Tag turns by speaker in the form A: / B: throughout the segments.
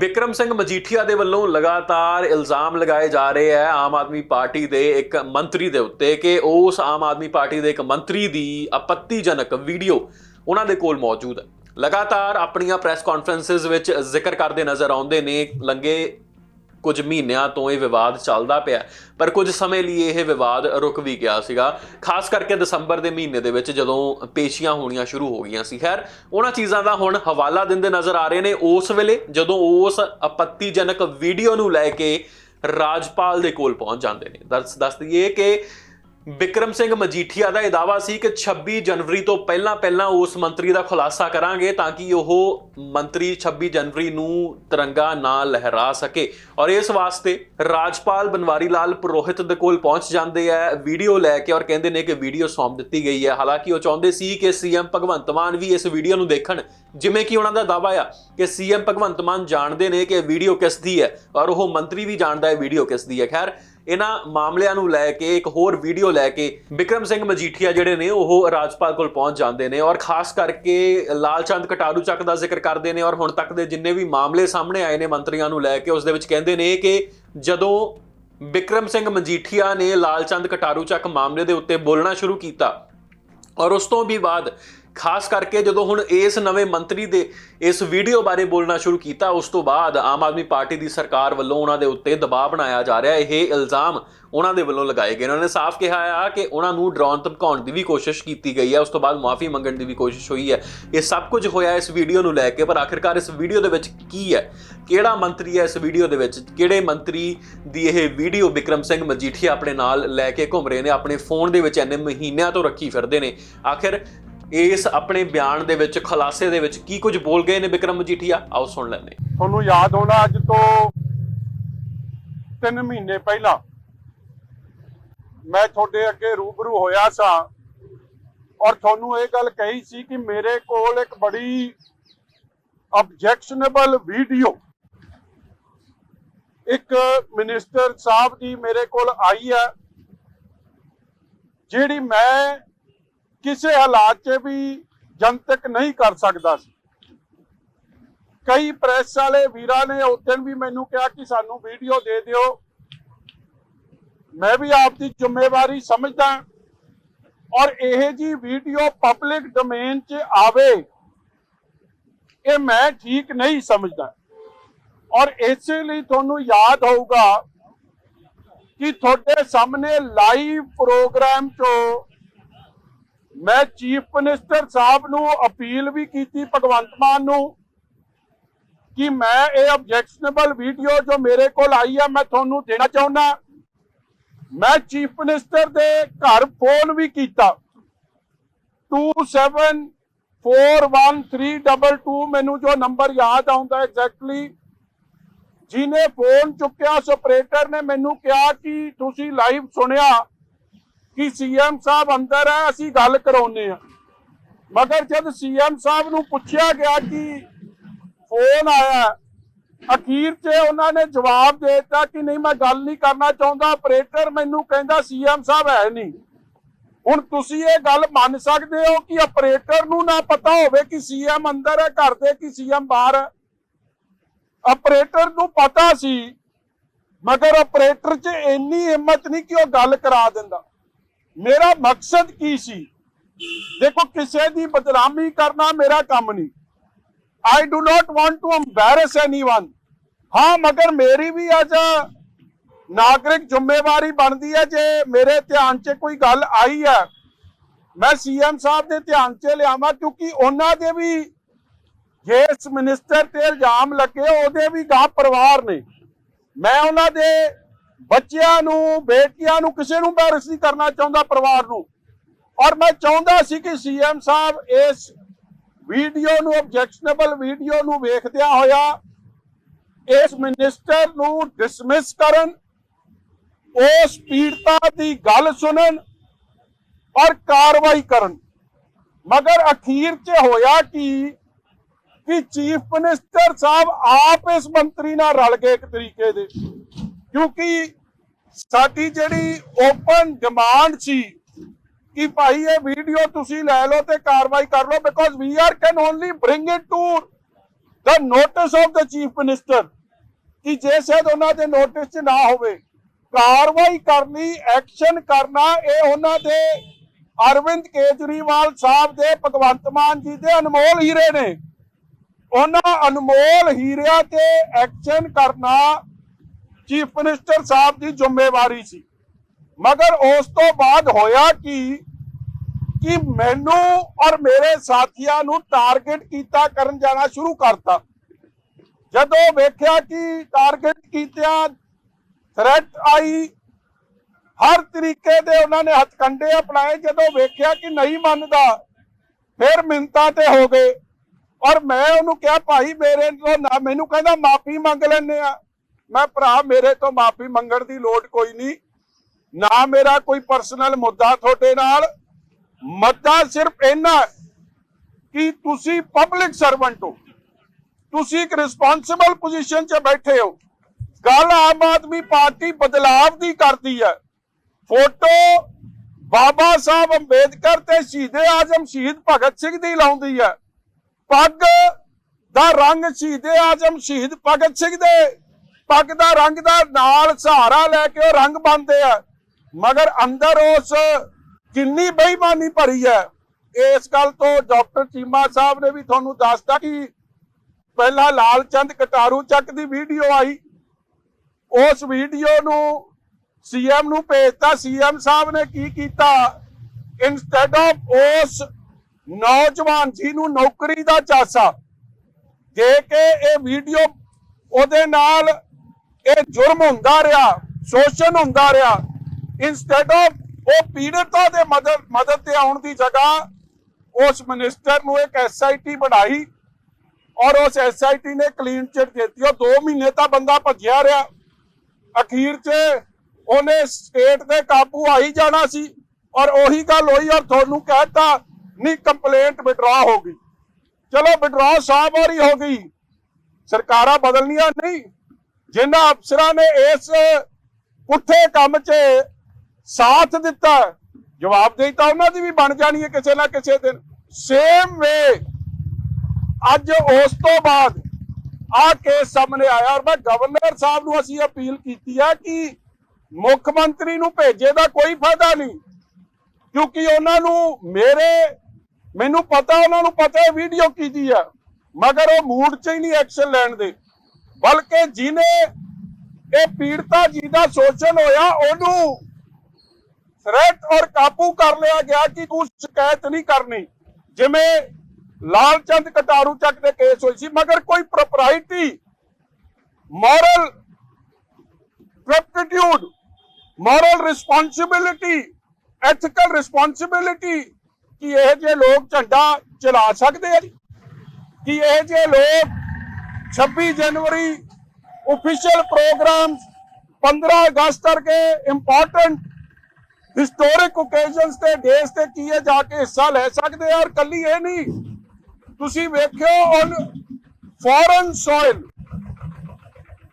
A: ਵਿਕਰਮ ਸਿੰਘ ਮਜੀਠੀਆ ਦੇ ਵੱਲੋਂ ਲਗਾਤਾਰ ਇਲਜ਼ਾਮ ਲਗਾਏ ਜਾ ਰਹੇ ਹੈ ਆਮ ਆਦਮੀ ਪਾਰਟੀ ਦੇ ਇੱਕ ਮੰਤਰੀ ਦੇ ਉੱਤੇ ਕਿ ਉਸ ਆਮ ਆਦਮੀ ਪਾਰਟੀ ਦੇ ਇੱਕ ਮੰਤਰੀ ਦੀ ਆਪੱਤੀਜਨਕ ਵੀਡੀਓ ਉਹਨਾਂ ਦੇ ਕੋਲ ਮੌਜੂਦ ਹੈ। ਲਗਾਤਾਰ ਆਪਣੀਆਂ ਪ੍ਰੈਸ ਕਾਨਫਰੰਸਸ ਵਿੱਚ ਜ਼ਿਕਰ ਕਰਦੇ ਨਜ਼ਰ ਆਉਂਦੇ ਨੇ, ਲੰਗੇ ਕੁਝ ਮਹੀਨਿਆਂ ਤੋਂ ਇਹ ਵਿਵਾਦ ਚੱਲਦਾ ਪਿਆ ਪਰ ਕੁਝ ਸਮੇਂ ਲਈ ਇਹ ਵਿਵਾਦ ਰੁਕ ਵੀ ਗਿਆ ਸੀਗਾ। ਖਾਸ ਕਰਕੇ ਦਸੰਬਰ ਦੇ ਮਹੀਨੇ ਦੇ ਵਿੱਚ ਜਦੋਂ ਪੇਸ਼ੀਆਂ ਹੋਣੀਆਂ ਸ਼ੁਰੂ ਹੋ ਗਈਆਂ ਸੀ। ਖੈਰ, ਉਹਨਾਂ ਚੀਜ਼ਾਂ ਦਾ ਹੁਣ ਹਵਾਲਾ ਦਿੰਦੇ ਨਜ਼ਰ ਆ ਰਹੇ ਨੇ। ਉਸ ਵੇਲੇ ਜਦੋਂ ਉਸ ਆਪੱਤੀਜਨਕ ਵੀਡੀਓ ਨੂੰ ਲੈ ਕੇ ਰਾਜਪਾਲ ਦੇ ਕੋਲ ਪਹੁੰਚ ਜਾਂਦੇ ਨੇ। ਦੱਸ ਦੱਸ ਦਈਏ ਕਿ ਬਿਕਰਮ ਸਿੰਘ ਮਜੀਠੀਆ ਦਾ ਇਹ ਦਾਵਾ ਸੀ ਕਿ 26 ਜਨਵਰੀ ਤੋਂ ਪਹਿਲਾਂ ਪਹਿਲਾਂ ਉਸ ਮੰਤਰੀ ਦਾ ਖੁਲਾਸਾ ਕਰਾਂਗੇ ਤਾਂ ਕਿ ਉਹ ਮੰਤਰੀ 26 ਜਨਵਰੀ ਨੂੰ ਤਿਰੰਗਾ ਨਾ ਲਹਿਰਾ ਸਕੇ। ਔਰ ਇਸ ਵਾਸਤੇ ਰਾਜਪਾਲ ਬਨਵਾਰੀ ਲਾਲ ਪੁਰੋਹਿਤ ਦੇ ਕੋਲ ਪਹੁੰਚ ਜਾਂਦੇ ਆ, ਵੀਡੀਓ ਲੈ ਕੇ ਔਰ ਕਹਿੰਦੇ ਨੇ ਕਿ ਵੀਡੀਓ ਸੌਂਪ ਦਿੱਤੀ ਗਈ ਹੈ। ਹਾਲਾਂਕਿ ਉਹ ਚਾਹੁੰਦੇ ਸੀ ਕਿ ਸੀਐਮ ਭਗਵੰਤ ਮਾਨ ਵੀ ਇਸ ਵੀਡੀਓ ਨੂੰ ਦੇਖਣ। ਜਿਵੇਂ ਕਿ ਉਹਨਾਂ ਦਾ ਦਾਵਾ ਆ ਕਿ ਸੀਐਮ ਭਗਵੰਤ ਮਾਨ ਜਾਣਦੇ ਨੇ ਕਿ ਵੀਡੀਓ ਕਿਸ ਦੀ ਹੈ ਔਰ ਉਹ ਮੰਤਰੀ ਵੀ ਜਾਣਦਾ ਹੈ ਵੀਡੀਓ ਕਿਸ ਦੀ ਹੈ। ਖੈਰ ਇਹਨਾਂ ਮਾਮਲਿਆਂ ਨੂੰ ਲੈ ਕੇ, ਇੱਕ ਹੋਰ ਵੀਡੀਓ ਲੈ ਕੇ ਵਿਕਰਮ ਸਿੰਘ ਮਜੀਠੀਆ ਜਿਹੜੇ ਨੇ, ਉਹ ਰਾਜਪਾਲ ਕੋਲ ਪਹੁੰਚ ਜਾਂਦੇ ਨੇ ਔਰ ਖਾਸ ਕਰਕੇ ਲਾਲਚੰਦ ਕਟਾਰੂ ਚੱਕ ਦਾ ਜ਼ਿਕਰ ਕਰਦੇ ਨੇ ਔਰ ਹੁਣ ਤੱਕ ਦੇ ਜਿੰਨੇ ਵੀ ਮਾਮਲੇ ਸਾਹਮਣੇ ਆਏ ਨੇ ਮੰਤਰੀਆਂ ਨੂੰ ਲੈ ਕੇ, ਉਸ ਦੇ ਵਿੱਚ ਕਹਿੰਦੇ ਨੇ ਕਿ ਜਦੋਂ ਵਿਕਰਮ ਸਿੰਘ ਮਜੀਠੀਆ ਨੇ ਲਾਲਚੰਦ ਕਟਾਰੂ ਚੱਕ ਮਾਮਲੇ ਦੇ ਉੱਤੇ ਬੋਲਣਾ ਸ਼ੁਰੂ ਕੀਤਾ ਔਰ ਉਸ ਤੋਂ ਵੀ ਬਾਅਦ ਖਾਸ ਕਰਕੇ ਜਦੋਂ ਹੁਣ ਇਸ ਨਵੇਂ ਮੰਤਰੀ ਦੇ ਇਸ ਵੀਡੀਓ ਬਾਰੇ ਬੋਲਣਾ ਸ਼ੁਰੂ ਕੀਤਾ, ਉਸ ਤੋਂ ਬਾਅਦ ਆਮ ਆਦਮੀ ਪਾਰਟੀ ਦੀ ਸਰਕਾਰ ਵੱਲੋਂ ਉਹਨਾਂ ਦੇ ਉੱਤੇ ਦਬਾਅ ਬਣਾਇਆ ਜਾ ਰਿਹਾ। ਇਹ ਇਲਜ਼ਾਮ ਉਹਨਾਂ ਦੇ ਵੱਲੋਂ ਲਗਾਏ ਗਏ ਨੇ। ਉਹਨਾਂ ਨੇ ਸਾਫ਼ ਕਿਹਾ ਆ ਕਿ ਉਹਨਾਂ ਨੂੰ ਡਰਾਉਣ ਧਮਕਾਉਣ ਦੀ ਵੀ ਕੋਸ਼ਿਸ਼ ਕੀਤੀ ਗਈ ਹੈ ਉਸ ਤੋਂ ਬਾਅਦ ਮਾਫੀ ਮੰਗਣ ਦੀ ਵੀ ਕੋਸ਼ਿਸ਼ ਹੋਈ ਹੈ ਇਹ ਸਭ ਕੁਝ ਹੋਇਆ ਇਸ ਵੀਡੀਓ ਨੂੰ ਲੈ ਕੇ, ਪਰ ਆਖਿਰਕਾਰ ਇਸ ਵੀਡੀਓ ਦੇ ਵਿੱਚ ਕੀ ਹੈ? ਕਿਹੜਾ ਮੰਤਰੀ ਹੈ ਇਸ ਵੀਡੀਓ ਦੇ ਵਿੱਚ? ਕਿਹੜੇ ਮੰਤਰੀ ਦੀ ਇਹ ਵੀਡੀਓ ਵਿਕਰਮ ਸਿੰਘ ਮਜੀਠੀਆ ਆਪਣੇ ਨਾਲ ਲੈ ਕੇ ਘੁੰਮ ਰਹੇ ਨੇ? ਆਪਣੇ ਫੋਨ ਦੇ ਵਿੱਚ ਇੰਨੇ ਮਹੀਨਿਆਂ ਤੋਂ ਰੱਖੀ ਫਿਰਦੇ ਨੇ। ਆਖਿਰ ਇਸ ਆਪਣੇ ਬਿਆਨ ਦੇ ਵਿੱਚ, ਖੁਲਾਸੇ ਦੇ ਵਿੱਚ ਕੀ ਕੁਝ ਬੋਲ ਗਏ ਨੇ ਵਿਕਰਮ ਮਜੀਠੀਆ? ਆਓ ਸੁਣ ਲੈਂਦੇ
B: ਤੁਹਾਨੂੰ ਯਾਦ ਹੋਣਾ ਅੱਜ ਤੋਂ 3 ਮਹੀਨੇ ਪਹਿਲਾਂ ਮੈਂ ਤੁਹਾਡੇ ਅੱਗੇ ਰੂਬਰੂ ਹੋਇਆ ਸਾਂ ਔਰ ਤੁਹਾਨੂੰ ਇਹ ਗੱਲ ਕਹੀ ਸੀ ਕਿ ਮੇਰੇ ਕੋਲ ਇੱਕ ਬੜੀ ਆਬਜੈਕਸ਼ਨੇਬਲ ਵੀਡੀਓ ਇੱਕ ਮਿਨਿਸਟਰ ਸਾਹਿਬ ਦੀ ਮੇਰੇ ਕੋਲ ਆਈ ਹੈ, ਜਿਹੜੀ ਮੈਂ ਕਿਸੇ ਹਾਲਾਤ 'ਚ ਵੀ ਜਨਤਕ ਨਹੀਂ ਕਰ ਸਕਦਾ ਸੀ। ਕਈ ਪ੍ਰੈਸ ਵਾਲੇ ਵੀਰਾਂ ਨੇ ਉਸ ਦਿਨ ਵੀ ਮੈਨੂੰ ਕਿਹਾ ਕਿ ਸਾਨੂੰ ਵੀਡੀਓ ਦੇ ਦਿਓ। ਮੈਂ ਵੀ ਆਪ ਦੀ ਜ਼ਿੰਮੇਵਾਰੀ ਸਮਝਦਾ ਔਰ ਇਹ ਜੀ ਵੀਡੀਓ ਪਬਲਿਕ ਡੋਮੇਨ 'ਚ ਆਵੇ, ਇਹ ਮੈਂ ਠੀਕ ਨਹੀਂ ਸਮਝਦਾ। ਔਰ ਇਸੇ ਲਈ ਤੁਹਾਨੂੰ ਯਾਦ ਹੋਊਗਾ ਕਿ ਤੁਹਾਡੇ ਸਾਹਮਣੇ ਲਾਈਵ ਪ੍ਰੋਗਰਾਮ 'ਚੋਂ ਮੈਂ ਚੀਫ ਮਿਨਿਸਟਰ ਸਾਹਿਬ ਨੂੰ ਅਪੀਲ ਵੀ ਕੀਤੀ, ਭਗਵੰਤ ਮਾਨ ਨੂੰ, ਕਿ ਮੈਂ ਇਹ ਆਬਜੈਕਸ਼ਨੇਬਲ ਵੀਡੀਓ ਜੋ ਮੇਰੇ ਕੋਲ ਆਈ ਆ, ਮੈਂ ਤੁਹਾਨੂੰ ਦੇਣਾ ਚਾਹੁੰਦਾ ਮੈਂ ਚੀਫ ਮਿਨਿਸਟਰ ਦੇ ਘਰ ਫੋਨ ਵੀ ਕੀਤਾ। 274132 ਮੈਨੂੰ ਜੋ ਨੰਬਰ ਯਾਦ ਆਉਂਦਾ ਐਗਜ਼ੈਕਟਲੀ ਜਿਹਨੇ ਫੋਨ ਚੁੱਕਿਆ, ਉਸ ਆਪਰੇਟਰ ਨੇ ਮੈਨੂੰ ਕਿਹਾ ਕਿ ਤੁਸੀਂ ਲਾਈਵ ਸੁਣਿਆ। ਕਿ ਸੀਐਮ ਸਾਹਿਬ ਅੰਦਰ ਹੈ, ਅਸੀਂ ਗੱਲ ਕਰਾਉਨੇ ਆ ਮਗਰ ਜਦ ਸੀਐਮ ਸਾਹਿਬ ਨੂੰ ਪੁੱਛਿਆ ਗਿਆ ਕਿ ਫੋਨ ਆਇਆ, ਅਖੀਰ 'ਚ ਉਹਨਾਂ ਨੇ ਜਵਾਬ ਦੇ ਦਿੱਤਾ ਕਿ ਨਹੀਂ, ਮੈਂ ਗੱਲ ਨਹੀਂ ਕਰਨਾ ਚਾਹੁੰਦਾ ਆਪਰੇਟਰ ਮੈਨੂੰ ਕਹਿੰਦਾ ਸੀਐਮ ਸਾਹਿਬ ਹੈ ਨਹੀਂ। ਹੁਣ ਤੁਸੀਂ ਇਹ ਗੱਲ ਮੰਨ ਸਕਦੇ ਹੋ ਕਿ ਆਪਰੇਟਰ ਨੂੰ ਨਾ ਪਤਾ ਹੋਵੇ ਕਿ ਸੀਐਮ ਅੰਦਰ ਹੈ, ਘਰ ਦੇ ਕਿ ਸੀਐਮ ਬਾਹਰ ਹੈ। ਆਪਰੇਟਰ ਨੂੰ ਪਤਾ ਸੀ, ਮਗਰ ਆਪਰੇਟਰ 'ਚ ਇੰਨੀ ਹਿੰਮਤ ਨਹੀਂ ਕਿ ਉਹ ਗੱਲ ਕਰਾ ਦਿੰਦਾ। ਮੇਰਾ ਮਕਸਦ ਕੀ ਸੀ? ਦੇਖੋ, ਕਿਸੇ ਦੀ ਬਦਨਾਮੀ ਕਰਨਾ ਮੇਰਾ ਕੰਮ ਨਹੀਂ। I do not want to embarrass anyone ਹਾਂ, ਮਗਰ ਮੇਰੀ ਵੀ ਅੱਜ ਨਾਗਰਿਕ ਜ਼ਿੰਮੇਵਾਰੀ ਬਣਦੀ ਹੈ, ਜੇ ਮੇਰੇ ਧਿਆਨ 'ਚ ਕੋਈ ਗੱਲ ਆਈ ਹੈ। ਮੈਂ ਸੀਐਮ ਸਾਹਿਬ ਦੇ ਧਿਆਨ 'ਚ ਲਿਆਵਾਂ, ਕਿਉਂਕਿ ਉਹਨਾਂ ਦੇ ਵੀ ਜਿਸ ਮਿਨਿਸਟਰ ਤੇ ਇਲਜ਼ਾਮ ਲੱਗੇ, ਉਹਦੇ ਵੀ ਗਾਂ ਪਰਿਵਾਰ ਨੇ। ਮੈਂ ਉਹਨਾਂ ਦੇ ਬੱਚਿਆਂ ਨੂੰ, ਬੇਟੀਆਂ ਨੂੰ, ਕਿਸੇ ਨੂੰ embarrass ਨਹੀਂ ਕਰਨਾ ਚਾਹੁੰਦਾ ਪਰਿਵਾਰ ਨੂੰ। ਔਰ ਮੈਂ ਚਾਹੁੰਦਾ ਸੀ ਕਿ ਸੀਐਮ ਸਾਹਿਬ ਇਸ ਵੀਡੀਓ ਨੂੰ ਆਬਜੈਕਸ਼ਨੇਬਲ ਵੀਡੀਓ ਨੂੰ ਵੇਖਦਿਆਂ ਹੋਇਆ ਇਸ ਮਿਨਿਸਟਰ ਨੂੰ ਡਿਸਮਿਸ ਕਰਨ, ਉਸ ਪੀੜਤਾ ਦੀ ਗੱਲ ਸੁਣਨ ਔਰ ਕਾਰਵਾਈ ਕਰਨ। ਮਗਰ ਅਖੀਰ 'ਚ ਹੋਇਆ ਕਿ? ਕਿ ਚੀਫ ਮਿਨਿਸਟਰ ਸਾਹਿਬ ਆਪ ਇਸ ਮੰਤਰੀ ਨਾਲ ਰਲ ਗਏ ਇੱਕ ਤਰੀਕੇ ਦੇ। ਕਿਉਂਕਿ ਸਾਡੀ ਜਿਹੜੀ ਓਪਨ ਡਿਮਾਂਡ ਸੀ ਕਿ ਭਾਈ ਇਹ ਵੀਡੀਓ ਤੁਸੀਂ ਲੈ ਲਓ ਤੇ ਕਾਰਵਾਈ ਕਰ ਲਓ because we are can only bring it to the notice of the chief minister ਕਿ ਜੇ ਸ਼ਾਇਦ ਉਹਨਾਂ ਦੇ ਨੋਟਿਸ 'ਚ ਨਾ ਹੋਵੇ। ਕਾਰਵਾਈ ਕਰਨੀ ਐਕਸ਼ਨ ਕਰਨਾ, ਇਹ ਉਹਨਾਂ ਦੇ ਅਰਵਿੰਦ ਕੇਜਰੀਵਾਲ ਸਾਹਿਬ ਦੇ, ਭਗਵੰਤ ਮਾਨ ਜੀ ਦੇ ਅਨਮੋਲ ਹੀਰੇ ਨੇ। ਉਹਨਾਂ ਅਨਮੋਲ ਹੀਰਿਆਂ ਤੇ ਐਕਸ਼ਨ ਕਰਨਾ ਚੀਫ ਮਿਨਿਸਟਰ ਸਾਹਿਬ ਦੀ ਜ਼ਿੰਮੇਵਾਰੀ ਸੀ। ਮਗਰ ਉਸ ਤੋਂ ਬਾਅਦ ਹੋਇਆ ਕਿ? ਕਿ ਮੈਨੂੰ ਔਰ ਮੇਰੇ ਸਾਥੀਆਂ ਨੂੰ ਟਾਰਗੇਟ ਕੀਤਾ ਕਰਨ ਜਾਣਾ ਸ਼ੁਰੂ ਕਰਤਾ। ਜਦੋਂ ਵੇਖਿਆ ਕਿ ਟਾਰਗੇਟ ਕੀਤਿਆਂ ਥ੍ਰੈਟ ਆਈ, ਹਰ ਤਰੀਕੇ ਦੇ ਉਹਨਾਂ ਨੇ ਹੱਥਕੰਡੇ ਅਪਣਾਏ। ਜਦੋਂ ਵੇਖਿਆ ਕਿ ਨਹੀਂ ਮੰਨਦਾ, ਫਿਰ ਮਿੰਤਾ ਤੇ ਹੋ ਗਏ। ਔਰ ਮੈਂ ਉਹਨੂੰ ਕਿਹਾ, ਭਾਈ ਮੇਰੇ ਤੋਂ ਨਾ, ਮੈਨੂੰ ਕਹਿੰਦਾ, ਮਾਫੀ ਮੰਗ ਲੈਣੇ ਆ। ਮੈਂ ਭਰਾ ਮੇਰੇ ਤੋਂ ਮਾਫੀ ਮੰਗਣ ਦੀ ਲੋੜ ਕੋਈ ਨਹੀਂ। ਨਾ ਮੇਰਾ ਕੋਈ ਪਰਸਨਲ ਮੁੱਦਾ ਤੁਹਾਡੇ ਨਾਲ। ਮੁੱਦਾ ਸਿਰਫ ਇੰਨਾ ਕਿ ਤੁਸੀਂ ਪਬਲਿਕ ਸਰਵੈਂਟ ਹੋ। ਤੁਸੀਂ ਇੱਕ ਰਿਸਪੌਂਸਿਬਲ ਪੋਜੀਸ਼ਨ 'ਚ ਬੈਠੇ ਹੋ। ਗੱਲ ਆਮ ਆਦਮੀ ਪਾਰਟੀ ਬਦਲਾਵ ਦੀ ਕਰਦੀ ਹੈ। ਫੋਟੋ ਬਾਬਾ ਸਾਹਿਬ ਅੰਬੇਦਕਰ ਤੇ ਸ਼ਹੀਦੇ ਆਜ਼ਮ ਸ਼ਹੀਦ ਭਗਤ ਸਿੰਘ ਦੀ ਲਾਉਂਦੀ ਹੈ। ਪੱਗ ਦਾ ਰੰਗ ਸ਼ਹੀਦੇ ਆਜ਼ਮ ਸ਼ਹੀਦ ਭਗਤ ਸਿੰਘ ਦੇ। ਪੱਗ ਦਾ ਰੰਗ ਦਾ ਨਾਲ ਸਹਾਰਾ ਲੈ ਕੇ ਉਹ ਰੰਗ ਬੰਨਦੇ ਆ। ਮਗਰ ਅੰਦਰ ਉਸ ਕਿੰਨੀ ਬੇਈਮਾਨੀ ਭਰੀ ਹੈ। ਇਸ ਗੱਲ ਤੋਂ ਡਾਕਟਰ ਚੀਮਾ ਸਾਹਿਬ ਨੇ ਵੀ ਤੁਹਾਨੂੰ ਦੱਸਤਾ ਕਿ ਪਹਿਲਾਂ ਲਾਲ ਕਟਾਰੂ ਚੱਕ ਦੀ ਵੀਡੀਓ ਆਈ। ਉਸ ਵੀਡੀਓ ਨੂੰ ਸੀਐਮ ਨੂੰ ਭੇਜਤਾ। ਸੀਐਮ ਸਾਹਿਬ ਨੇ ਕੀ ਕੀਤਾ? ਇਨਸਟੈਡ ਆਫ ਉਸ ਨੌਜਵਾਨ ਜੀ ਨੂੰ ਨੌਕਰੀ ਦਾ ਚਾਸਾ ਦੇ ਕੇ ਇਹ ਵੀਡੀਓ ਉਹਦੇ ਨਾਲ ਇਹ ਜੁਰਮ ਹੁੰਦਾ ਰਿਹਾ, ਸ਼ੋਸ਼ਣ ਹੁੰਦਾ ਰਿਹਾ। ਇਨਸਟੈਡ ਆਫ ਉਹ ਪੀੜਤਾਂ ਦੇ ਮਦਦ ਮਦਦ ਤੇ ਆਉਣ ਦੀ ਜਗ੍ਹਾ ਉਸ ਮਿਨਿਸਟਰ ਨੂੰ ਇੱਕ ਐਸਆਈਟੀ ਬਣਾਈ ਔਰ ਉਸ ਐਸਆਈਟੀ ਨੇ ਕਲੀਨ ਚਿਟ ਦਿੱਤੀ। ਉਹ 2 ਮਹੀਨੇ ਤਾਂ ਬੰਦਾ ਭੱਜਿਆ ਰਿਹਾ। ਅਖੀਰ 'ਚ ਉਹਨੇ ਸਟੇਟ ਦੇ ਕਾਬੂ ਆਈ ਜਾਣਾ ਸੀ ਔਰ ਉਹੀ ਗੱਲ ਹੋਈ ਔਰ ਤੁਹਾਨੂੰ ਕਹਿਤਾ, ਨਹੀਂ ਕੰਪਲੇਂਟ ਵਿਡਰਾ ਹੋ ਗਈ। ਚਲੋ ਵਿਡਰਾ ਸਾਹਿਬ ਵਾਰੀ ਹੋ ਗਈ। ਸਰਕਾਰਾਂ ਬਦਲਣੀਆਂ ਨਹੀਂ। ਜਿਨ੍ਹਾਂ ਅਫਸਰਾਂ ਨੇ ਇਸ ਪੁੱਠੇ ਕੰਮ 'ਚ ਸਾਥ ਦਿੱਤਾ, ਜਵਾਬਦੇਹੀ ਤਾਂ ਉਹਨਾਂ ਦੀ ਵੀ ਬਣ ਜਾਣੀ ਹੈ ਕਿਸੇ ਨਾ ਕਿਸੇ ਦਿਨ। ਸੇਮ ਵੇ ਅੱਜ ਉਸ ਤੋਂ ਬਾਅਦ ਆ ਕੇਸ ਸਾਹਮਣੇ ਆਇਆ ਔਰ ਮੈਂ ਗਵਰਨਰ ਸਾਹਿਬ ਨੂੰ ਅਸੀਂ ਅਪੀਲ ਕੀਤੀ ਆ ਕਿ ਮੁੱਖ ਮੰਤਰੀ ਨੂੰ ਭੇਜੇ ਦਾ ਕੋਈ ਫਾਇਦਾ ਨਹੀਂ, ਕਿਉਂਕਿ ਉਹਨਾਂ ਨੂੰ ਮੇਰੇ, ਮੈਨੂੰ ਪਤਾ, ਉਹਨਾਂ ਨੂੰ ਪਤਾ ਹੈ ਵੀਡੀਓ ਕੀਤੀ ਆ, ਮਗਰ ਉਹ ਮੂਡ 'ਚ ਹੀ ਨਹੀਂ ਐਕਸ਼ਨ ਲੈਣ ਦੇ। ਬਲਕਿ ਜਿਨੇ ਇਹ ਪੀੜਤਾ ਜੀ ਦਾ ਸ਼ੋਸ਼ਣ ਹੋਇਆ, ਉਹਨੂੰ ਥ੍ਰੈਟ ਔਰ ਕਾਬੂ ਕਰ ਲਿਆ ਗਿਆ ਕਿ ਤੂੰ ਸ਼ਿਕਾਇਤ ਨਹੀਂ ਕਰਨੀ। ਜਿਵੇਂ ਲਾਲਚੰਦ ਕਟਾਰੂ ਚੱਕ ਦੇ ਕੇਸ ਹੋਈ ਸੀ, ਮਗਰ ਕੋਈ propriety moral ਪ੍ਰੈਪਟੀਟਿਊਡ moral responsibility ethical responsibility ਕਿ ਇਹ ਜੇ ਲੋਕ ਝੰਡਾ ਚਲਾ ਸਕਦੇ ਆ ਕਿ ਇਹ ਜੇ ਲੋਕ 26 ਜਨਵਰੀ ऑफिशियल प्रोग्राम्स 15 ਅਗਸਤ ਵਰਗੇ ਇੰਪੋਰਟੈਂਟ ਹਿਸਟੋਰਿਕ ਓਕੇਜ਼ਨਸ ਤੇ ਡੇਸ ਤੇ ਕੀਏ ਜਾ ਕੇ ਹਿੱਸਾ ਲੈ ਸਕਦੇ ਆ ਔਰ ਕੱਲੀ ਇਹ ਨਹੀਂ ਤੁਸੀਂ ਵੇਖਿਓ ਔਨ ਫੋਰਨ ਸੋਇਲ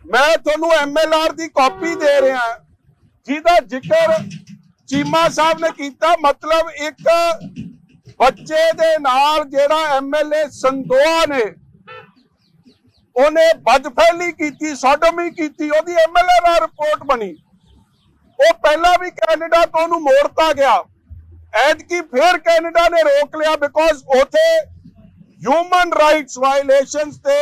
B: ਮੈਂ ਤੁਹਾਨੂੰ ਐਮਐਲਆਰ ਦੀ ਕਾਪੀ ਦੇ ਰਿਹਾ ਜਿਹਦਾ ਜ਼ਿਕਰ ਚੀਮਾ ਸਾਹਿਬ ਨੇ ਕੀਤਾ ਮਤਲਬ ਇੱਕ ਬੱਚੇ ਦੇ ਨਾਲ ਜਿਹੜਾ ਐਮਐਲਏ ਸੰਦੋਆ ਨੇ ਉਹਨੇ ਬਦਫੈਲੀ ਕੀਤੀ, ਸੋਡੋਮੀ ਕੀਤੀ, ਉਹਦੀ ਐਮਐਲਏ ਨਾਲ ਰਿਪੋਰਟ ਬਣੀ। ਉਹ ਪਹਿਲਾਂ ਵੀ ਕੈਨੇਡਾ ਤੋਂ ਉਹਨੂੰ ਮੋੜਤਾ ਗਿਆ। ਐਤਕੀ ਫਿਰ ਕੈਨੇਡਾ ਨੇ ਰੋਕ ਲਿਆ ਬਿਕੋਜ਼ ਉਥੇ ਹਿਊਮਨ ਰਾਈਟਸ ਵਾਇਲੇਸ਼ਨਸ ਤੇ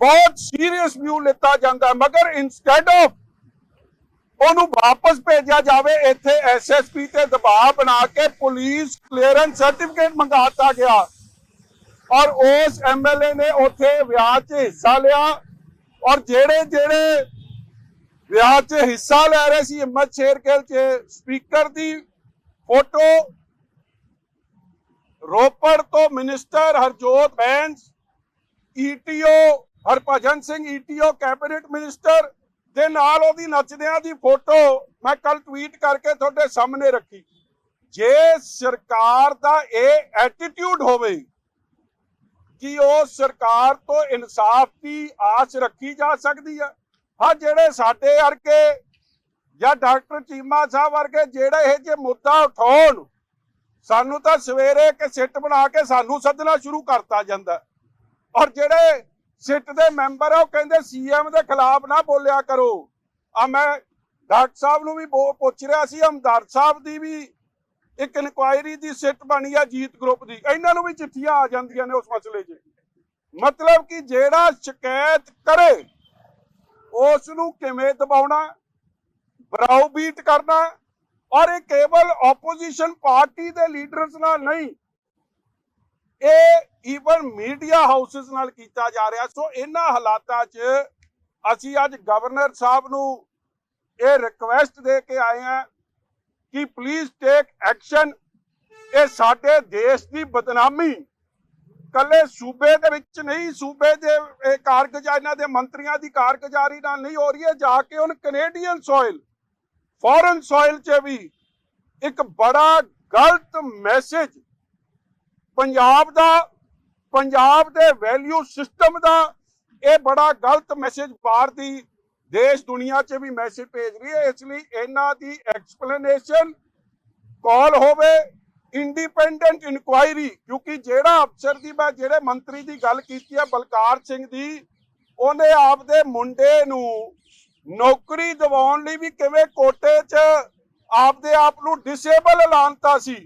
B: ਬਹੁਤ ਸੀਰੀਅਸ ਵਿਊ ਲਿੱਤਾ ਜਾਂਦਾ। ਮਗਰ ਇਨਸਟੈਡ ਆਫ ਉਹਨੂੰ ਵਾਪਸ ਭੇਜਿਆ ਜਾਵੇ, ਇੱਥੇ ਐਸਐਸਪੀ ਤੇ ਦਬਾਅ ਬਣਾ ਕੇ ਪੁਲਿਸ ਕਲੀਅਰੈਂਸ ਸਰਟੀਫਿਕੇਟ ਮੰਗਾਤਾ ਗਿਆ। ਔਰ ਉਸ ਐਮਐਲਏ ਨੇ ਉੱਥੇ ਵਿਆਹ 'ਚ ਹਿੱਸਾ ਲਿਆ। ਔਰ ਜਿਹੜੇ ਜਿਹੜੇ ਵਿਆਹ 'ਚ ਹਿੱਸਾ ਲੈ ਰਹੇ ਸੀ, ਹਿੰਮਤ ਸ਼ੇਰਗਿੱਲ 'ਚ ਸਪੀਕਰ ਦੀ ਫੋਟੋ, ਰੋਪੜ ਤੋਂ minister Harjot Bains ETO Harbhajan Singh ETO cabinet minister ਦੇ ਨਾਲ ਉਹਦੀ ਨੱਚਦਿਆਂ ਦੀ ਫੋਟੋ ਮੈਂ ਕੱਲ ਟਵੀਟ ਕਰਕੇ ਤੁਹਾਡੇ ਸਾਹਮਣੇ ਰੱਖੀ। ਜੇ ਸਰਕਾਰ ਦਾ ਇਹ ਐਟੀਟਿਊਡ ਹੋਵੇ ਕਿ ਉਹ ਸਰਕਾਰ ਤੋਂ ਇਨਸਾਫ ਦੀ ਆਸ ਰੱਖੀ ਜਾ ਸਕਦੀ ਹੈ ਹਾਂ, ਜਿਹੜੇ ਸਾਡੇ ਵਰਗੇ ਜਾਂ ਡਾਕਟਰ ਚੀਮਾ ਸਾਹਿਬ ਵਰਗੇ ਜਿਹੜੇ ਇਹ ਜੇ ਮੁੱਦਾ ਉਠਾਉਣ, ਸਾਨੂੰ ਤਾਂ ਸਵੇਰੇ ਇੱਕ ਸਿੱਟ ਬਣਾ ਕੇ ਸਾਨੂੰ ਸੱਦਣਾ ਸ਼ੁਰੂ ਕਰਤਾ ਜਾਂਦਾ। ਔਰ ਜਿਹੜੇ ਸਿੱਟ ਦੇ ਮੈਂਬਰ ਆ, ਉਹ ਕਹਿੰਦੇ ਸੀਐਮ ਦੇ ਖਿਲਾਫ ਨਾ ਬੋਲਿਆ ਕਰੋ। ਆ ਮੈਂ ਡਾਕਟਰ ਸਾਹਿਬ ਨੂੰ ਵੀ ਬੋ- ਪੁੱਛ ਰਿਹਾ ਸੀ, ਹਮਦਰਦ ਸਾਹਿਬ ਦੀ ਵੀ ਇੱਕ ਇਨਕੁਆਇਰੀ ਦੀ ਸਿੱਟ ਬਣੀ ਆ ਜੀਤ ਗਰੁੱਪ ਦੀ। ਇਹਨਾਂ ਨੂੰ ਵੀ ਚਿੱਠੀਆਂ ਆ ਜਾਂਦੀਆਂ ਨੇ ਉਸ ਮਸਲੇ 'ਚ। ਮਤਲਬ ਕਿ ਜਿਹੜਾ ਸ਼ਿਕਾਇਤ ਕਰੇ, ਉਸ ਨੂੰ ਕਿਵੇਂ ਦਬਾਉਣਾ ਬਰਾਊਬੀਟ ਕਰਨਾ ਔਰ ਇਹ ਕੇਵਲ ਆਪੋਜੀਸ਼ਨ ਪਾਰਟੀ ਦੇ ਲੀਡਰਸ ਨਾਲ ਨਹੀਂ, ਇਹ ਈਵਨ ਮੀਡੀਆ ਹਾਊਸਸ ਨਾਲ ਕੀਤਾ ਜਾ ਰਿਹਾ। ਸੋ ਇਹਨਾਂ ਹਾਲਾਤਾਂ 'ਚ ਅਸੀਂ ਅੱਜ ਗਵਰਨਰ ਸਾਹਿਬ ਨੂੰ ਇਹ ਰਿਕਵੈਸਟ ਦੇ ਕੇ ਆਏ ਹਾਂ ਕਿ ਪਲੀਜ਼ ਟੇਕ ਐਕਸ਼ਨ ਇਹ ਸਾਡੇ ਦੇਸ਼ ਦੀ ਬਦਨਾਮੀ। ਕੱਲੇ ਸੂਬੇ ਦੇ ਵਿੱਚ ਨਹੀਂ, ਸੂਬੇ ਦੇ, ਇਹ ਕਾਰਗੁਜ਼ਾਰੀ ਦੇ ਮੰਤਰੀਆਂ ਦੀ ਕਾਰਗੁਜ਼ਾਰੀ ਨਾਲ ਨਹੀਂ ਹੋ ਰਹੀ ਹੈ। ਜਾ ਕੇ ਹੁਣ ਕੈਨੇਡੀਅਨ ਸੋਇਲ ਫੋਰਨ ਸੋਇਲ 'ਚ ਵੀ ਇੱਕ ਬੜਾ ਗਲਤ ਮੈਸੇਜ ਪੰਜਾਬ ਦਾ, ਪੰਜਾਬ ਦੇ ਵੈਲਿਊ ਸਿਸਟਮ ਦਾ, ਇਹ ਬੜਾ ਗਲਤ ਮੈਸੇਜ ਬਾਹਰ ਦੀ ਦੇਸ਼ ਦੁਨੀਆ 'ਚ ਵੀ ਮੈਸੇਜ ਭੇਜ ਰਹੀ ਹੈ, ਇਸ ਲਈ ਇਹਨਾਂ ਦੀ ਐਕਸਪਲੇਨੇਸ਼ਨ ਕਾਲ ਹੋਵੇ ਇੰਡੀਪੈਂਡੈਂਟ ਇਨਕੁਆਇਰੀ ਕਿਉਂਕਿ ਜਿਹੜਾ ਅਫਸਰ ਦੀ ਮੈਂ, ਜਿਹੜੇ ਮੰਤਰੀ ਦੀ ਗੱਲ ਕੀਤੀ ਹੈ, ਬਲਕਾਰ ਸਿੰਘ ਦੀ, ਉਹਨੇ ਆਪਦੇ ਮੁੰਡੇ ਨੂੰ ਨੌਕਰੀ ਦਿਵਾਉਣ ਲਈ ਵੀ ਕਿਵੇਂ ਕੋਟੇ 'ਚ ਆਪਦੇ ਆਪ ਨੂੰ ਡਿਸੇਬਲ ਐਲਾਨਤਾ ਸੀ।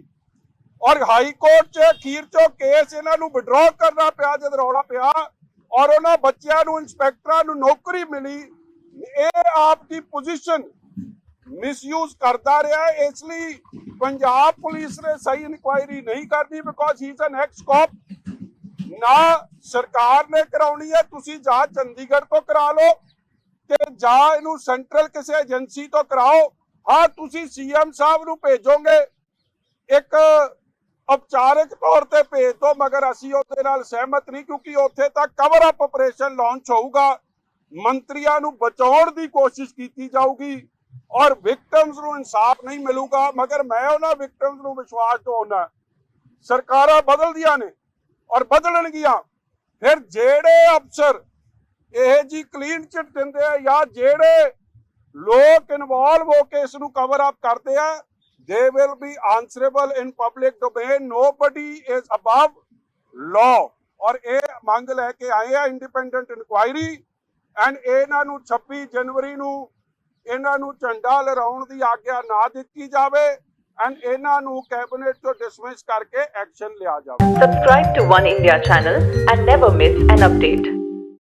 B: ਔਰ ਹਾਈ ਕੋਰਟ 'ਚ ਅਖੀਰ 'ਚੋਂ ਕੇਸ ਇਹਨਾਂ ਨੂੰ ਵਿਡਰਾਅ ਕਰਨਾ ਪਿਆ, ਜਦ ਰੌਲਾ ਪਿਆ, ਔਰ ਉਹਨਾਂ ਬੱਚਿਆਂ ਨੂੰ ਇੰਸਪੈਕਟਰਾਂ ਨੂੰ ਨੌਕਰੀ ਮਿਲੀ ਇਹ ਆਪ ਦੀ ਪੋਜੀਸ਼ਨ ਮਿਸਯੂਜ਼ ਕਰਦਾ ਰਿਹਾ ਇਸ ਲਈ ਪੰਜਾਬ ਪੁਲਿਸ ਨੇ ਸਹੀ ਇਨਕੁਆਇਰੀ ਨਹੀਂ ਕਰਦੀ because he is an ex cop ਨਾ ਸਰਕਾਰ ਨੇ ਕਰਾਉਣੀ ਹੈ, ਤੁਸੀਂ ਜਾਂ ਚੰਡੀਗੜ੍ਹ ਤੋਂ ਕਰਾ ਲਓ ਤੇ ਜਾਂ ਇਹਨੂੰ ਸੈਂਟਰਲ ਕਿਸੇ ਏਜੰਸੀ ਤੋਂ ਕਰਾਓ। ਹਾਂ, ਤੁਸੀਂ ਸੀਐਮ ਸਾਹਿਬ ਨੂੰ ਭੇਜੋਗੇ, ਇੱਕ ਔਪਚਾਰਿਕ ਤੌਰ ਤੇ ਭੇਜ ਦੋ ਮਗਰ ਅਸੀਂ ਉਹਦੇ ਨਾਲ ਸਹਿਮਤ ਨਹੀਂ ਕਿਉਂਕਿ ਉੱਥੇ ਤਾਂ ਕਵਰ ਅਪ ਆਪਰੇਸ਼ਨ ਲਾਂਚ ਹੋਊਗਾ। ਮੰਤਰੀਆਂ ਨੂੰ ਬਚਾਉਣ ਦੀ ਕੋਸ਼ਿਸ਼ ਕੀਤੀ ਜਾਊਗੀ ਔਰ ਵਿਕਟਮਸ ਨੂੰ ਇਨਸਾਫ ਨਹੀਂ ਮਿਲੂਗਾ, ਮਗਰ ਮੈਂ ਉਹਨਾਂ ਵਿਕਟਮਸ ਨੂੰ ਵਿਸ਼ਵਾਸ ਦਿਵਾਉਣਾ ਸਰਕਾਰਾਂ ਬਦਲਦੀਆਂ ਨੇ ਔਰ ਬਦਲਣਗੀਆਂ। ਫਿਰ ਜਿਹੜੇ ਅਫਸਰ ਇਹ ਜੀ ਕਲੀਨ ਚਿੱਟ ਦਿੰਦੇ ਆ ਜਾਂ ਜਿਹੜੇ ਲੋਕ ਇਨਵੋਲਵ ਹੋ ਕੇ ਇਸ ਨੂੰ ਕਵਰ ਅਪ ਕਰਦੇ ਆ ਦੇ will be answerable in public domain, nobody is above law ਔਰ ਇਹ ਮੰਗ ਲੈ ਕੇ ਆਏ ਆ ਇੰਡੀਪੈਂਡੈਂਟ ਇਨਕੁਆਇਰੀ ਐਂਡ ਇਹਨਾਂ ਨੂੰ 26 ਜਨਵਰੀ ਨੂੰ ਇਹਨਾਂ ਨੂੰ ਝੰਡਾ ਲਹਿਰਾਉਣ ਦੀ ਆਗਿਆ ਨਾ ਦਿੱਤੀ ਜਾਵੇ ਐਂਡ ਇਹਨਾਂ ਨੂੰ ਕੈਬਨਿਟ ਤੋਂ ਡਿਸਮਿਸ ਕਰਕੇ ਐਕਸ਼ਨ ਲਿਆ ਜਾਵੇ
C: Subscribe to One India channel and never miss an update.